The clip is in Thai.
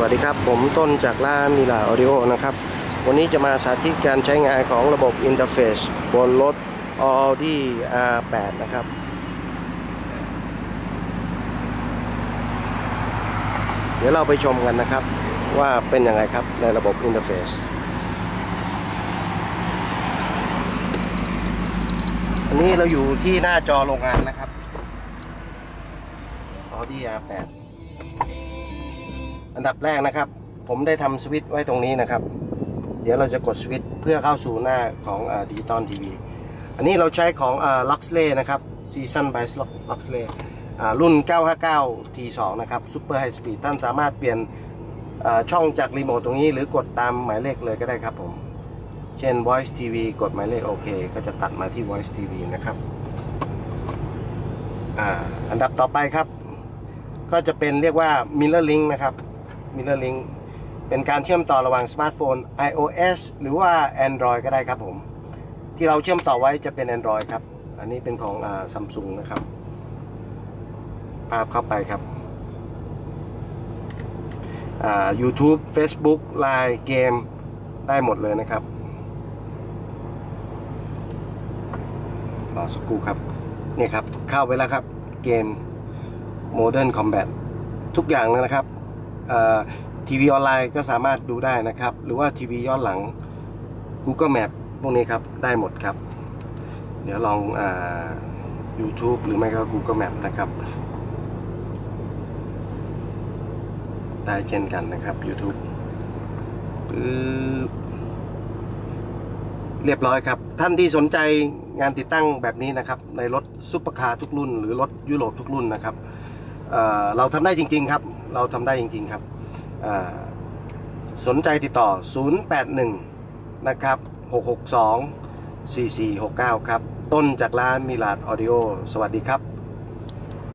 วัสดีครับ ผมต้นจากร้านมิลาออดิโอนะครับ วันนี้จะมาสาธิตการใช้งานของระบบอินเทอร์เฟซบนรถ Audi R8 นะครับ เดี๋ยวเราไปชมกันนะครับ ว่าเป็นยังไงครับในระบบอินเทอร์เฟซอันนี้เราอยู่ที่หน้าจอโรงงานนะครับ Audi R8 อันดับแรกนะครับ ผมได้ทำสวิตช์ไว้ตรงนี้นะครับ เดี๋ยวเราจะกดสวิตช์เพื่อเข้าสู่หน้าของดิจิตอลทีวีอันนี้เราใช้ของลักซ์เล่นะครับ Season by Luxley รุ่น 959 T2 นะครับ Super High Speed ท่านสามารถเปลี่ยนช่องจากรีโมทตรงนี้ หรือกดตามหมายเลขเลยก็ได้ครับผม เช่น Voice TV กดหมายเลขโอเคก็จะตัดมาที่ Voice TV นะครับอันดับต่อไปครับ ก็จะเป็นเรียกว่า Mirror Link นะครับ Mirror Link เป็นการเชื่อมต่อระหว่างสมาร์ทโฟน iOS หรือว่า Android ก็ได้ครับผม ที่เราเชื่อมต่อไว้จะเป็น Android ครับ อันนี้เป็นของซัมซุงนะครับ ภาพเข้าไปครับ YouTube Facebook Line เกมได้หมดเลยนะครับ รอสักครู่ครับ นี่ครับ เข้าไปแล้วครับ เกม Modern Combat ทุกอย่างเลยนะครับ ทีวีออนไลน์ก็สามารถดูได้นะครับ หรือว่าทีวีย้อนหลัง Google Map พวกนี้ครับ ได้หมดครับ เดี๋ยวลองอ YouTube หรือไม่ก็ Google Map นะครับ ได้เช่นกันนะครับ YouTube เรียบร้อยครับ ท่านที่สนใจงานติดตั้งแบบนี้นะครับ ในรถซุปเปอร์คาร์ทุกรุ่น หรือรถยุโรปทุกรุ่นนะครับเเราทำได้จริง ๆ ครับ เราทำได้จริง ๆ ครับสนใจติดต่อ 081 นะครับ 662 4469 ครับ ต้นจากร้านมิลาดออดิโอ สวัสดีครับ